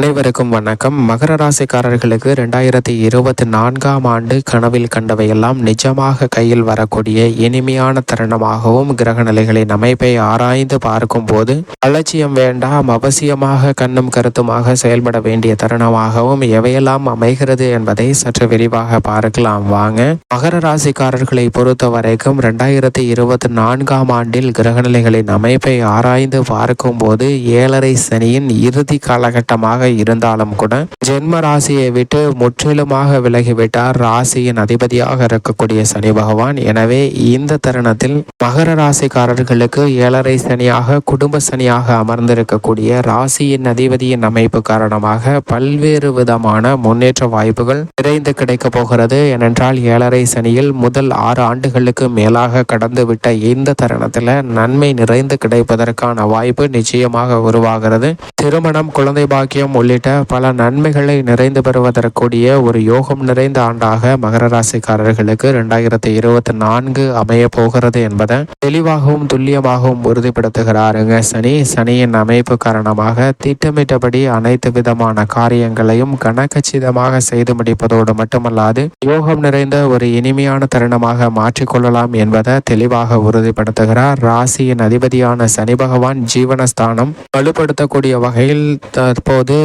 அனைவருக்கும் வணக்கம். மகர ராசிக்காரர்களுக்கு ரெண்டாயிரத்தி இருபத்தி நான்காம் ஆண்டு கனவில் கண்டவையெல்லாம் நிஜமாக கையில் வரக்கூடிய இனிமையான தருணமாகவும் கிரக நிலைகளின் அமைப்பை ஆராய்ந்து பார்க்கும்போது அலட்சியம் வேண்டாம் அவசியமாக கண்ணும் கருத்துமாக செயல்பட வேண்டிய தருணமாகவும் எவையெல்லாம் அமைகிறது என்பதை சற்று விரிவாக பார்க்கலாம். வாங்க. மகர ராசிக்காரர்களை பொறுத்த வரைக்கும் ரெண்டாயிரத்தி இருபத்தி நான்காம் ஆண்டில் கிரகநிலைகளின் அமைப்பை ஆராய்ந்து பார்க்கும்போது ஏழரை சனியின் இறுதி காலகட்டமாக இருந்தாலும் கூட ஜென்ம ராசியை விட்டு முற்றிலுமாக விலகிவிட்டார். ராசியின் அதிபதியாக இருக்கக்கூடிய சனி பகவான். எனவே இந்த தருணத்தில் மகர ராசிக்காரர்களுக்கு ஏழரை சனியாக குடும்ப சனியாக அமர்ந்திருக்கக்கூடிய ராசியின் அதிபதியின் அமைப்பு காரணமாக பல்வேறு விதமான முன்னேற்ற வாய்ப்புகள் நிறைந்து கிடைக்க போகிறது. ஏனென்றால் ஏழரை சனியில் முதல் ஆறு ஆண்டுகளுக்கு மேலாக கடந்துவிட்ட இந்த தருணத்தில் நன்மை நிறைந்து கிடைப்பதற்கான வாய்ப்பு நிச்சயமாக உருவாகிறது. திருமணம் குழந்தை பாக்கியம் உள்ளிட்ட பல நன்மைகளை நிறைந்து பெறுவதற்குரிய ஒரு யோகம் நிறைந்த ஆண்டாக மகர ராசிக்காரர்களுக்கு இரண்டாயிரத்தி இருபத்தி நான்கு அமைய போகிறது என்பதை தெளிவாகவும் துல்லியமாகவும் உறுதிப்படுத்துகிறாருங்க. சனி சனியின் அமைப்பு காரணமாக திட்டமிட்டபடி அனைத்து விதமான காரியங்களையும் கனக்கச்சிதமாக செய்து முடிப்பதோடு மட்டுமல்லாது யோகம் நிறைந்த ஒரு இனிமையான தருணமாக மாற்றிக்கொள்ளலாம் என்பதை தெளிவாக உறுதிப்படுத்துகிறார். ராசியின் அதிபதியான சனி பகவான் ஜீவனஸ்தானம் வலுப்படுத்தக்கூடிய வகையில் தற்போது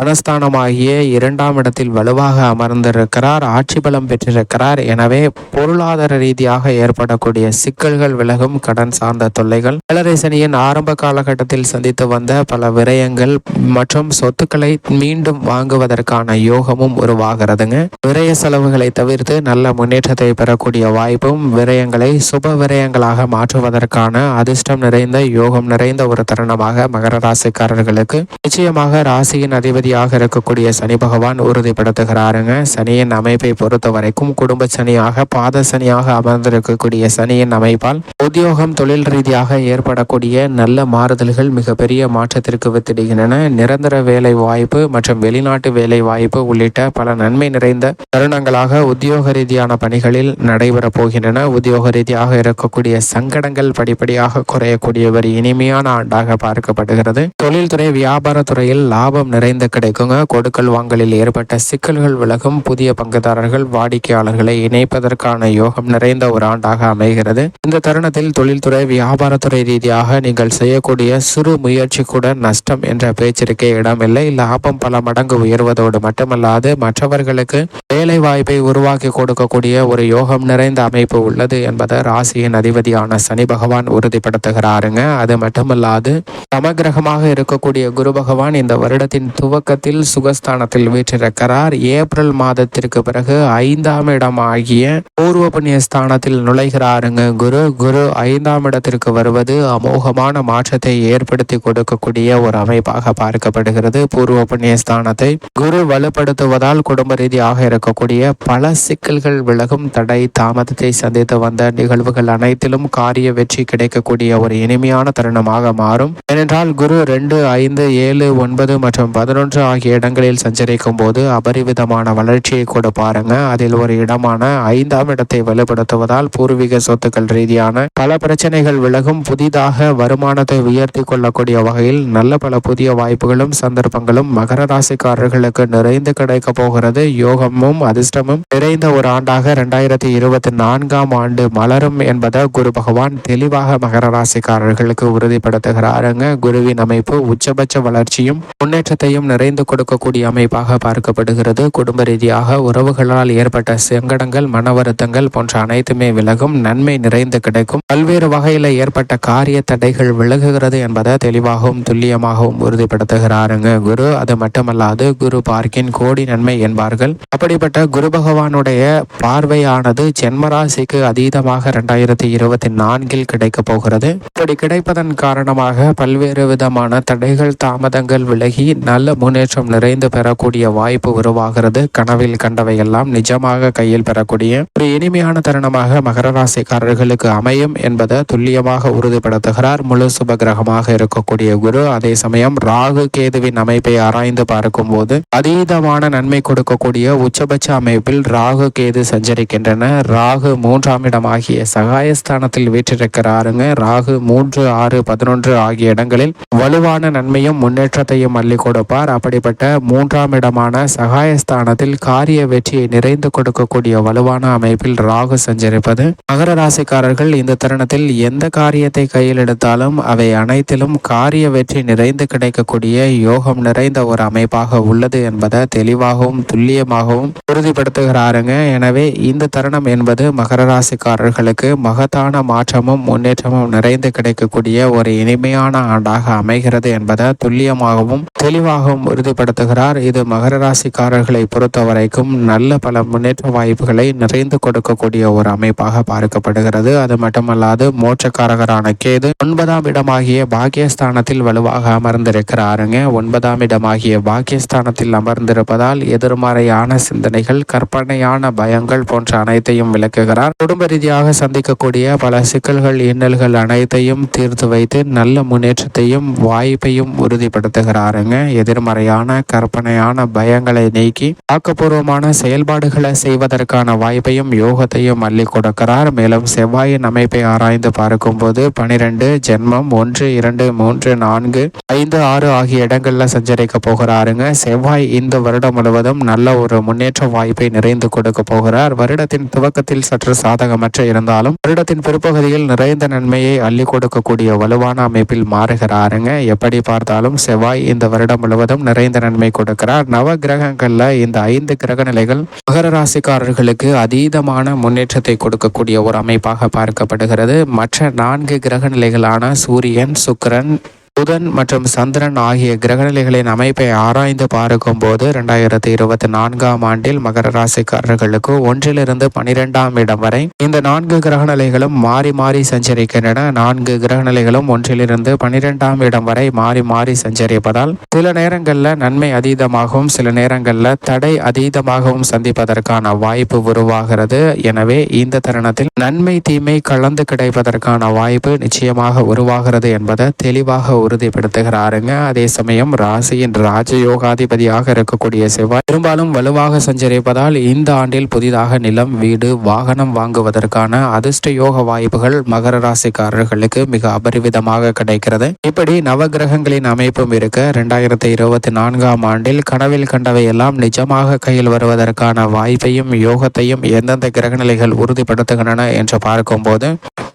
தனஸ்தானமாகிய இரண்டாம் இடத்தில் வலுவாக அமர்ந்திருக்கிறார் ஆட்சி பலம் பெற்றிருக்கிறார். எனவே பொருளாதார ரீதியாக ஏற்படக்கூடிய சிக்கல்கள் விலகும் கடன் சார்ந்த தொல்லைகள். ஏழரை சனியின் ஆரம்ப காலகட்டத்தில் சந்தித்து வந்த பல விரயங்கள் மற்றும் சொத்துக்களை மீண்டும் வாங்குவதற்கான யோகமும் உருவாகிறதுங்க. விரய செலவுகளை தவிர்த்து நல்ல முன்னேற்றத்தை பெறக்கூடிய வாய்ப்பும் விரயங்களை சுப விரயங்களாக மாற்றுவதற்கான அதிர்ஷ்டம் நிறைந்த யோகம் நிறைந்த ஒரு தருணமாக மகர ராசிக்காரர்களுக்கு. நிச்சயமாக ராசியின் அதிபதியாக இருக்கக்கூடிய சனி பகவான் உறுதிப்படுத்துகிறாருங்க. சனியின் அமைப்பை பொறுத்த வரைக்கும் குடும்ப சனியாக பாத சனியாக அமர்ந்திருக்கக்கூடிய சனியின் அமைப்பால் உத்தியோகம் தொழில் ரீதியாக ஏற்படக்கூடிய நல்ல மாறுதல்கள் மிகப்பெரிய மாற்றத்திற்கு வித்திடுகின்றன. நிரந்தர வேலை வாய்ப்பு மற்றும் வெளிநாட்டு வேலை வாய்ப்பு உள்ளிட்ட பல நன்மை நிறைந்த தருணங்களாக உத்தியோக ரீதியான பணிகளில் நடைபெறப் போகின்றன. உத்தியோக ரீதியாக இருக்கக்கூடிய சங்கடங்கள் படிப்படியாக குறையக்கூடிய ஒரு இனிமையான ஆண்டாக பார்க்கப்படுகிறது. தொழில்துறை வியாபாரத்துறையில் லாபம் நிறைந்த கிடைக்குங்க. கொடுக்கல் வாங்கலில் ஏற்பட்ட சிக்கல்கள் விலகும் புதிய பங்குதாரர்கள் வாடிக்கையாளர்களை இணைப்பதற்கான யோகம் நிறைந்த ஒரு ஆண்டாக அமைகிறது. இந்த தருணத்தில் தொழில்துறை வியாபாரத்துறை ரீதியாக நீங்கள் செய்யக்கூடிய சிறு முயற்சி கூட நஷ்டம் என்ற பேச்சிற்கே இடமில்லை. லாபம் பல மடங்கு உயர்வதோடு மட்டுமல்லாது மற்றவர்களுக்கு வேலை வாய்ப்பை உருவாக்கி கொடுக்கக்கூடிய ஒரு யோகம் நிறைந்த அமைப்பு உள்ளது என்பதை ராசியின் அதிபதியான சனி பகவான் உறுதிப்படுத்துகிறாருங்க. அது மட்டுமல்லாது சமகிரகமாக இருக்கக்கூடிய குரு பகவான் இந்த வருடத்தின் துவக்கத்தில் சுகஸ்தானத்தில் வீற்றிருக்கிறார் ஏப்ரல் மாதத்திற்கு பிறகு ஐந்தாம் இடம் ஆகிய பூர்வ புண்ணிய ஸ்தானத்தில் நுழைகிறாருங்க குரு. குரு ஐந்தாம் இடத்திற்கு வருவது அமோகமான மாற்றத்தை ஏற்படுத்தி கொடுக்கக்கூடிய ஒரு அமைப்பாக பார்க்கப்படுகிறது. பூர்வ புண்ணிய ஸ்தானத்தை குரு வலுப்படுத்துவதால் குடும்ப ரீதியாக இருக்கக்கூடிய பல சிக்கல்கள் விலகும் தடை தாமதத்தை சந்தித்து வந்த நிகழ்வுகள் அனைத்திலும் காரிய வெற்றி கிடைக்கக்கூடிய ஒரு இனிமையான தருணமாக மாறும். ஏனென்றால் குரு ரெண்டு ஐந்து ஏழு ஒன்பது மற்றும் பதினொன்று ஆகிய இடங்களில் சஞ்சரிக்கும் போது அபரிவிதமான வளர்ச்சியை கூட பாருங்க. அதில் ஒரு இடமான ஐந்தாம் இடத்தை வலுப்படுத்துவதால் பூர்வீக சொத்துக்கள் ரீதியான பல பிரச்சனைகள் விலகும். புதிதாக வருமானத்தை உயர்த்தி கொள்ளக்கூடிய வகையில் நல்ல பல புதிய வாய்ப்புகளும் சந்தர்ப்பங்களும் மகர ராசிக்காரர்களுக்கு நிறைந்து கிடைக்க போகிறது. யோகமும் அதிர்ஷ்டமும் நிறைந்த ஒரு ஆண்டாக இரண்டாயிரத்தி இருபத்தி நான்காம் ஆண்டு மலரும் என்பதை குரு பகவான் தெளிவாக மகர ராசிக்காரர்களுக்கு உறுதிப்படுத்துகிறாருங்க. குருவின் அமைப்பு உச்சபட்ச வளர்ச்சியும் முன்னேற்ற அனைத்தையும் நிறைந்து கொடுக்கக்கூடிய அமைப்பாக பார்க்கப்படுகிறது. குடும்ப ரீதியாக உறவுகளால் ஏற்பட்ட சங்கடங்கள் மன வருத்தங்கள் போன்ற அனைத்துமே விலகும் நன்மை நிறைந்து கிடைக்கும். பல்வேறு வகையில் ஏற்பட்ட காரிய தடைகள் விலகுகிறது என்பதை தெளிவாகவும் துல்லியமாகவும் உறுதிப்படுத்துகிறாருங்க குரு. அது மட்டுமல்லாது குரு பார்க்கின் கோடி நன்மை என்பார்கள். அப்படிப்பட்ட குரு பகவானுடைய பார்வையானது ஜென்மராசிக்கு அதீதமாக இரண்டாயிரத்தி இருபத்தி நான்கில் கிடைக்க போகிறது. இப்படி கிடைப்பதன் காரணமாக பல்வேறு விதமான தடைகள் தாமதங்கள் விலகி நல்ல முன்னேற்றம் நிறைந்து பெறக்கூடிய வாய்ப்பு உருவாகிறது. கனவில் கண்டவையெல்லாம் நிஜமாக கையில் பெறக்கூடிய ஒரு இனிமையான தருணமாக மகர ராசிக்காரர்களுக்கு அமையும் என்பதை துல்லியமாக உறுதிப்படுத்துகிறார். முழு சுப கிரகமாக இருக்கக்கூடிய குரு. அதே சமயம் ராகு கேதுவின் அமைப்பை ஆராய்ந்து பார்க்கும் போது அதீதமான நன்மை கொடுக்கக்கூடிய உச்சபட்ச அமைப்பில் ராகு கேது சஞ்சரிக்கின்றன. ராகு மூன்றாம் இடமாகிய சகாயஸ்தானத்தில் வீற்றிருக்கிறாருங்க. ராகு மூன்று ஆறு பதினொன்று ஆகிய இடங்களில் வலுவான நன்மையும் முன்னேற்றத்தையும் அள்ளி கொடுப்பார் கொடுப்பார் அப்படிப்பட்ட மூன்றாம் இடமான சகாயஸ்தானத்தில் காரிய வெற்றியை நிறைந்து கொடுக்கக்கூடிய வலுவான அமைப்பில் ராகு சஞ்சரிப்பது. மகர ராசிக்காரர்கள் இந்த தருணத்தில் எந்த காரியத்தை கையில் எடுத்தாலும் அவை அனைத்திலும் காரிய வெற்றி நிறைந்து கிடைக்கக்கூடிய யோகம் நிறைந்த ஒரு அமைப்பாக உள்ளது என்பதை தெளிவாகவும் துல்லியமாகவும் உறுதிப்படுத்துகிறாருங்க. எனவே இந்த தருணம் என்பது மகர ராசிக்காரர்களுக்கு மகத்தான மாற்றமும் முன்னேற்றமும் நிறைந்து கிடைக்கக்கூடிய ஒரு இனிமையான ஆண்டாக அமைகிறது என்பதை துல்லியமாகவும் தெளிவாகவும் உறுதிப்படுத்துகிறார். இது மகர ராசிக்காரர்களை பொறுத்த வரைக்கும் நல்ல பல முன்னேற்ற வாய்ப்புகளை நிறைந்து கொடுக்கக்கூடிய ஒரு அமைப்பாக பார்க்கப்படுகிறது. அது மட்டுமல்லாது மோட்சக்காரகரான கேது ஒன்பதாம் இடமாகிய பாக்கியஸ்தானத்தில் வலுவாக அமர்ந்திருக்கிறாருங்க. ஒன்பதாம் இடமாகிய பாக்கியஸ்தானத்தில் அமர்ந்திருப்பதால் எதிர்மறையான சிந்தனைகள் கற்பனையான பயங்கள் போன்ற அனைத்தையும் விளக்குகிறார். குடும்ப ரீதியாக சந்திக்கக்கூடிய பல சிக்கல்கள் இன்னல்கள் அனைத்தையும் தீர்த்து வைத்து நல்ல முன்னேற்றத்தையும் வாய்ப்பையும் உறுதிப்படுத்துகிறாருங்க. எதிர்மறையான கற்பனையான பயங்களை நீக்கி ஆக்கப்பூர்வமான செயல்பாடுகளை செய்வதற்கான வாய்ப்பையும் யோகத்தையும் அள்ளி கொடுக்கிறார். மேலும் செவ்வாயின் அமைப்பை ஆராய்ந்து பார்க்கும்போது பனிரெண்டு ஜென்மம் ஒன்று இரண்டு மூன்று நான்கு ஐந்து ஆறு ஆகிய இடங்கள்ல சஞ்சரிக்க போகிறாருங்க. செவ்வாய் இந்த வருடம் முழுவதும் நல்ல ஒரு முன்னேற்ற வாய்ப்பை நிறைந்து கொடுக்க போகிறார். வருடத்தின் துவக்கத்தில் சற்று சாதகமற்ற இருந்தாலும் வருடத்தின் பிற்பகுதியில் நிறைந்த நன்மையை அள்ளி கொடுக்கக்கூடிய வலுவான அமைப்பில் மாறுகிறாருங்க. எப்படி பார்த்தாலும் செவ்வாய் இந்த வருடம் முழுவதும் நிறைந்த நன்மை கொடுக்கிறார். நவ கிரகங்கள்ல இந்த ஐந்து கிரக நிலைகள் மகர ராசிக்காரர்களுக்கு அதீதமான முன்னேற்றத்தை கொடுக்கக்கூடிய ஒரு அமைப்பாக பார்க்கப்படுகிறது. மற்ற நான்கு கிரக நிலைகளான சூரியன் சுக்கிரன் புதன் மற்றும் சந்திரன் ஆகிய கிரகநிலைகளின் அமைப்பை ஆராய்ந்து பார்க்கும் போது இரண்டாயிரத்தி இருபத்தி நான்காம் ஆண்டில் மகர ராசிக்காரர்களுக்கு ஒன்றிலிருந்து பனிரெண்டாம் இடம் வரை இந்த நான்கு கிரகநிலைகளும் மாறி மாறி சஞ்சரிக்கின்றன. நான்கு கிரகநிலைகளும் ஒன்றிலிருந்து பனிரெண்டாம் இடம் வரை மாறி மாறி சஞ்சரிப்பதால் சில நேரங்களில் நன்மை அதீதமாகவும் சில நேரங்களில் தடை அதீதமாகவும் சந்திப்பதற்கான வாய்ப்பு உருவாகிறது. எனவே இந்த தருணத்தில் நன்மை தீமை கலந்து கிடைப்பதற்கான வாய்ப்பு நிச்சயமாக உருவாகிறது என்பதை தெளிவாக உறுதிப்படுத்துகிறாருங்க. அதே சமயம் ராசியின் ராஜயோகாதிபதியாக இருக்கக்கூடிய செவ்வாய் பெரும்பாலும் வலுவாக சஞ்சரிப்பதால் இந்த ஆண்டில் புதிதாக நிலம் வீடு வாகனம் வாங்குவதற்கான அதிர்ஷ்ட யோக வாய்ப்புகள் மகர ராசிக்காரர்களுக்கு மிக அபரிவிதமாக கிடைக்கிறது. இப்படி நவகிரகங்களின் அமைப்பும் இருக்க இரண்டாயிரத்தி இருபத்தி நான்காம் ஆண்டில் கனவில் கண்டவை எல்லாம் நிஜமாக கையில் வருவதற்கான வாய்ப்பையும் யோகத்தையும் எந்தெந்த கிரகநிலைகள் உறுதிப்படுத்துகின்றன என்று பார்க்கும்போது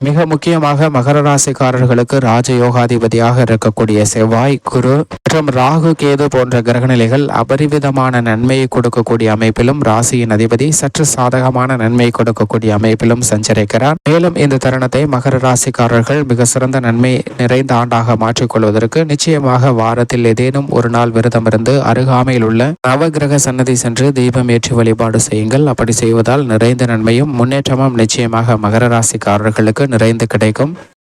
மிக முக்கியமாக மகர ராசிக்காரர்களுக்கு ராஜயோகாதிபதியாக இருக்கக்கூடிய செவ்வாய் குரு மற்றும் ராகு கேது போன்ற கிரகநிலைகள் அபரிவிதமான நன்மையை கொடுக்கக்கூடிய அமைப்பிலும் ராசியின் அதிபதி சற்று சாதகமான நன்மை கொடுக்கக்கூடிய அமைப்பிலும் சஞ்சரிக்கிறார். மேலும் இந்த தருணத்தை மகர ராசிக்காரர்கள் மிக சிறந்த நன்மை நிறைந்த ஆண்டாக மாற்றிக்கொள்வதற்கு நிச்சயமாக வாரத்தில் ஏதேனும் ஒரு நாள் விரதம் இருந்து அருகாமையில் உள்ள நவகிரக சன்னதி சென்று தீபம் ஏற்றி வழிபாடு செய்யுங்கள். அப்படி செய்வதால் நிறைந்த நன்மையும் முன்னேற்றமும் நிச்சயமாக மகர ராசிக்காரர்களுக்கு நிறைந்து கிடைக்கும்.